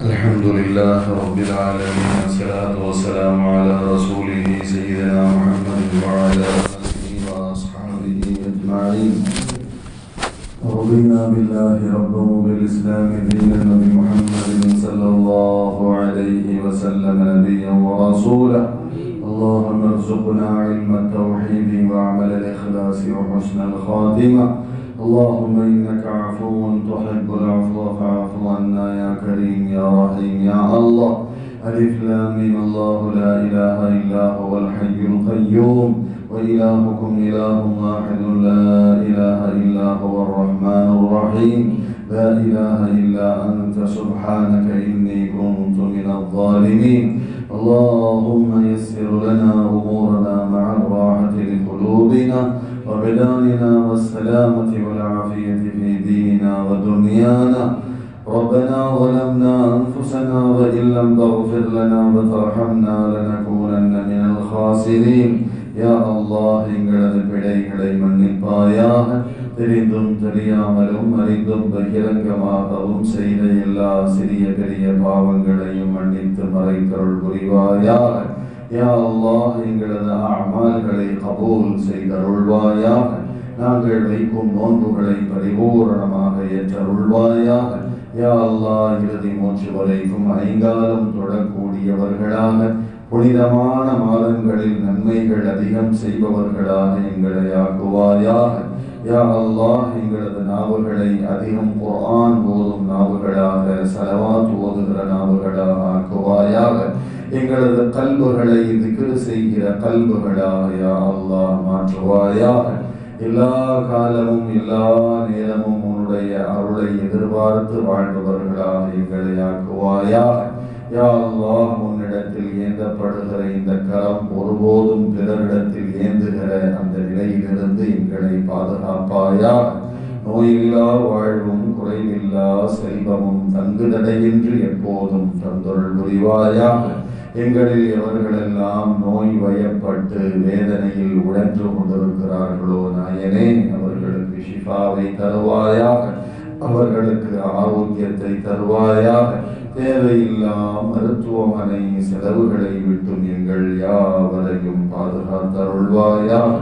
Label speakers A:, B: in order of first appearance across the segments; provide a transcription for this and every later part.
A: الحمد لله رب العالمين والصلاة والسلام على رسوله سيدنا محمد وعلى آله وأصحابه أجمعين. رضينا بالله ربا وبالإسلام دينا وبمحمد صلى الله عليه وسلم نبيا ورسولا. اللهم ارزقنا علم التوحيد وعمل الإخلاص وحسن الخاتمة. اللهم إنك عفو تحب العفو فاعف عنا يا كريم يا رحيم يا الله. ألف لام الله لا إله إلا هو الحي القيوم. وإلهكم إله واحد لا إله إلا هو الرحمن الرحيم. لا إله إلا أنت سبحانك إني كنت من الظالمين. اللهم يسر لنا أمورنا مع الراحة لقلوبنا وبداننا والسلامة والعافية في ديننا ودنيانا ربنا ظلمنا أنفسنا وإن لم تغفر لنا وترحمنا لنكونن من الخاسرين யா அல்லாஹ் எங்களது பிழைகளை மன்னிப்பாயாக தெரிந்தும் தெரியாமலும் அறிந்தும் பகிரங்கமாகவும் செய்த எல்லா சிறிய பெரிய பாவங்களையும் மன்னித்து மறைத்தருள் புரிவாயாக யா அல்லாஹ் எங்களது அமால்களை கபூல் செய்தருள்வாயாக நாங்கள் வைக்கும் நோன்புகளை பரிபூரணமாக ஏற்றருள்வாயாக யா அல்லாஹ் இறுதி மூச்சு வரைக்கும் ஐங்காலம் தொடக்கூடியவர்களாக புனிதமான மாதங்களில் நன்மைகள் அதிகம் செய்பவர்களாக எங்களை ஆக்குவாயாக. யா அல்லாஹ் எங்களது நாவுகளை அதிகம் குர்ஆன் ஓதும் நாவுகளாக சலவாத் ஓதுகிற நாவுகளாக ஆக்குவாயாக. எங்களது கல்புகளை திக்ரு செய்கிற கல்புகளாக யா அல்லாஹ் மாற்றுவாயாக. எல்லா காலமும் எல்லா நேரமும் உன்னுடைய அருளை எதிர்பார்த்து வாழ்ந்தவர்களாக எங்களை ஆக்குவாயாக. யா உன்னிடத்தில் ஏந்தப்படுகிற இந்த கரம் ஒருபோதும் பிறரிடத்தில் ஏந்துகிற அந்த நிலையிலிருந்து எங்களை பாதுகாப்பாயா நோயில்லா வாழ்வும் குறைவில்லா செல்வமும் தங்குதடையின்றி எப்போதும் தந்தொருள் புரிவாயாக. எங்களில் எவர்களெல்லாம் நோய் வயப்பட்டு வேதனையில் உழன்று கொண்டிருக்கிறார்களோ நாயனே அவர்களுக்கு ஷிஃபாவை தருவாயாக அவர்களுக்கு ஆரோக்கியத்தை தருவாயாக. தேவையில்லா மருத்துவமனை செலவுகளை விட்டும் எங்கள் யாவரையும் பாதுகாத்தருள்வாயாக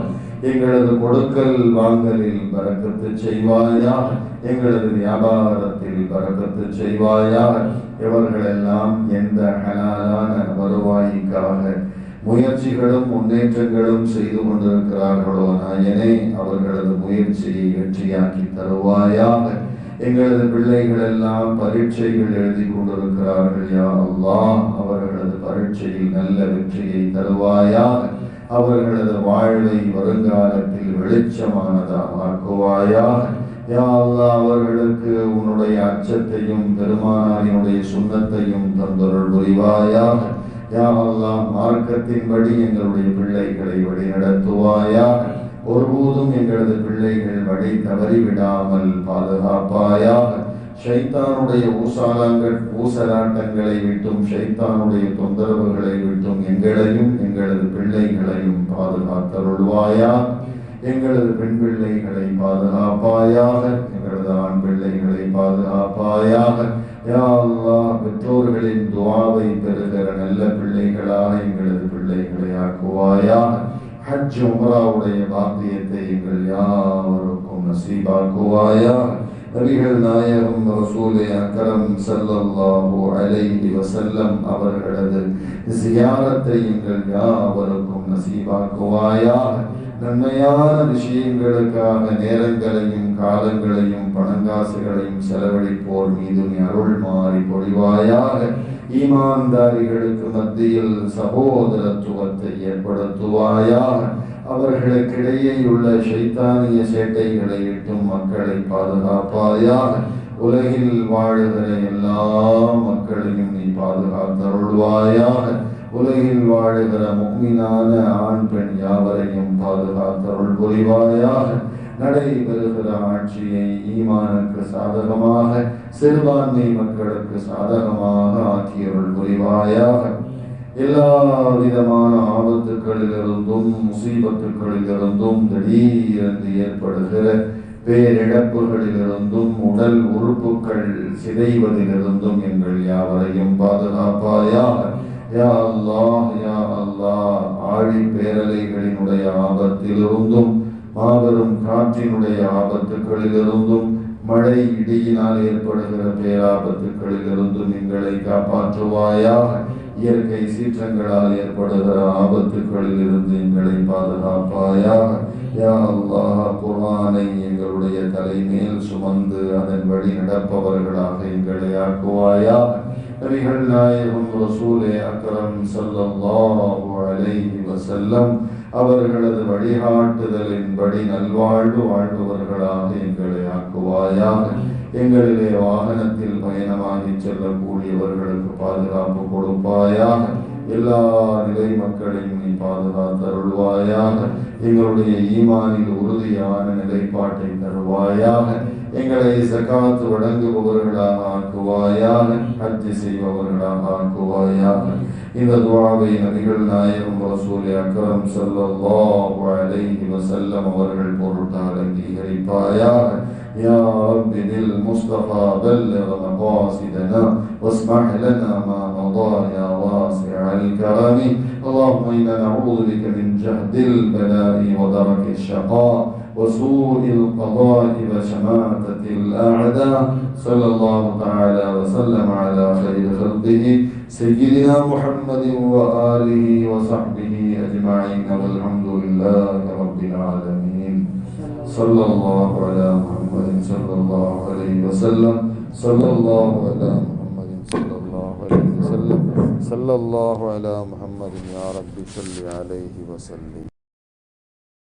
A: எங்களது கொடுக்கல் வாங்கலில் பறக்கத்து செய்வாயாக. எங்களது வியாபாரத்தில் பறக்கத்து செய்வாயாக. இவர்களெல்லாம் எந்த ஹலாலான முயற்சிகளும் முன்னேற்றங்களும் செய்து கொண்டிருக்கிறார்களோ நாயனே அவர்களது முயற்சியை வெற்றியாக்கி தருவாயாக. எங்களது பிள்ளைகள் எல்லாம் பரீட்சைகள் எழுதி கொண்டிருக்கிறார்கள் யா அவர்களது பரீட்சையில் நல்ல வெற்றியை தருவாயாக. அவர்களது வாழ்வை வருங்காலத்தில் வெளிச்சமானதாக ஆக்குவாயாக. யா அல்லாஹ் அவர்களுக்கு உன்னுடைய அச்சத்தையும் பெருமானாரினுடைய சுண்ணத்தையும் தந்தொருள் புரிவாயாக. யாவெல்லாம் மார்க்கத்தின்படி எங்களுடைய பிள்ளைகளை வழிநடத்துவாயாக ஒருபோதும் எங்களது பிள்ளைகள் வழி தவறிவிடாமல் பாதுகாப்பாயாக. ஷைத்தானுடைய ஊசாலங்கள் ஊசலாட்டங்களை விட்டும் ஷைத்தானுடைய தொந்தரவுகளை விட்டும் எங்களையும் எங்களது பிள்ளைகளையும் பாதுகாத்தருள்வாயா? எங்களது பெண் பிள்ளைகளை பாதுகாப்பாயாக எங்களது ஆண் பிள்ளைகளை பாதுகாப்பாயாக. யா அல்லாஹ் பெற்றோர்களின் துவாவை பெறுகிற நல்ல பிள்ளைகளாக எங்களது பிள்ளைகளை ஆக்குவாயாக. ஹஜ் உம்ராவுடைய பாக்கியத்தை எங்கள் யாவருக்கும் நசீபாக்குவாயா நபிகள் நாயகம் ரசூலே அக்கரம் சல்லல்லாஹு அலைஹி வஸல்லம் அவர்களது ஜியாரத்தை எங்கள் யாவருக்கும் நசீபாக்குவாயாக. நன்மையான விஷயங்களுக்காக நேரங்களையும் காலங்களையும் பணங்காசுகளையும் செலவழிப்போர் மீது அருள் மாறி பொழிவாயாக ஈமான்தாரிகளுக்கு மத்தியில் சகோதரத்துவத்தை ஏற்படுத்துவாயாக. அவர்களுக்கிடையே உள்ள சைத்தானிய சேட்டைகளை இட்டும் மக்களை பாதுகாப்பாயாக. உலகில் வாழுகிற எல்லா மக்களையும் நீ பாதுகாத்தருள்வாயாக. உலகில் வாழுகிற முக்மீனான ஆண் பெண் யாவரையும் பாதுகாத்தருள் புரிவாயாக நடைபெறுகிற ஆட்சியை ஈமானுக்கு சாதகமாக சிறுபான்மை மக்களுக்கு சாதகமாக ஆக்கியவள் புரிவாயாக. எல்லா விதமான ஆபத்துக்களிலிருந்தும் முசீபத்துக்களிலிருந்தும் திடீரென்று ஏற்படுகிற பேரிழப்புகளிலிருந்தும் உடல் உறுப்புகள் சிதைவதிலிருந்தும் எங்கள் யாவரையும் பாதுகாப்பாயாக யா அல்லாஹ் யா அல்லாஹ். ஆழி பேரலைகளினுடைய ஆபத்திலிருந்தும் மாபெரும் காற்றினுடைய ஆபத்துக்களிலிருந்தும் மழை இடியினால் ஏற்படுகிற பேராபத்துக்களிலிருந்தும் எங்களை காப்பாற்றுவாயா? இயற்கை சீற்றங்களால் ஏற்படுகிற ஆபத்துக்களில் இருந்து எங்களை பாதுகாப்பாயா? யா அல்லாஹ் குரானை எங்களுடைய தலைமேல் சுமந்து அதன் வழி நடப்பவர்களாக எங்களை ஆக்குவாயா? நபிகள் நாயகம் ரசூலே அக்ரம் ஸல்லல்லாஹு அலைஹி வஸல்லம். அவர்களது வழிகாட்டுதலின்படி நல்வாழ்வு வாழ்பவர்களாக எங்களை ஆக்குவாயாக. எங்களிலே வாகனத்தில் பயணமாகி செல்லக்கூடியவர்களுக்கு பாதுகாப்பு கொடுப்பாயாக. எல்லா நிலை மக்களையும் நீ பாதுகாத்தருள்வாயாக எங்களுடைய ஈமானில் உறுதியான நிலைப்பாட்டை தருவாயாக. எங்களை சகாத்து வழங்குபவர்களாக ஆக்குவாயாக ஹஜ்ஜி செய்பவர்களாக ஆக்குவாயாக இந்த துவாவை நபிகள் நாயகம் ரசூல் அக்ரம் ஸல்லல்லாஹு அலைஹி வஸல்லம் அவர்கள் பொருட்டால் அங்கீகரிப்பாயாக يا رب بالمصطفى بلغ مقاصدنا واسمح لنا ما مضى يا واسع الكرم اللهم انا نعوذ بك من جهد البلاء ودرك الشقاء وسوء القضاء وشماتة الأعداء. صلى الله تعالى وسلم على خير خلقه سيدنا محمد وآله وصحبه أجمعين. والحمد لله رب العالمين. صلى الله على محمد صلى الله عليه وسلم. صلى الله على محمد صلى الله عليه وسلم. صلى الله على محمد يا رب صل عليه وسلم.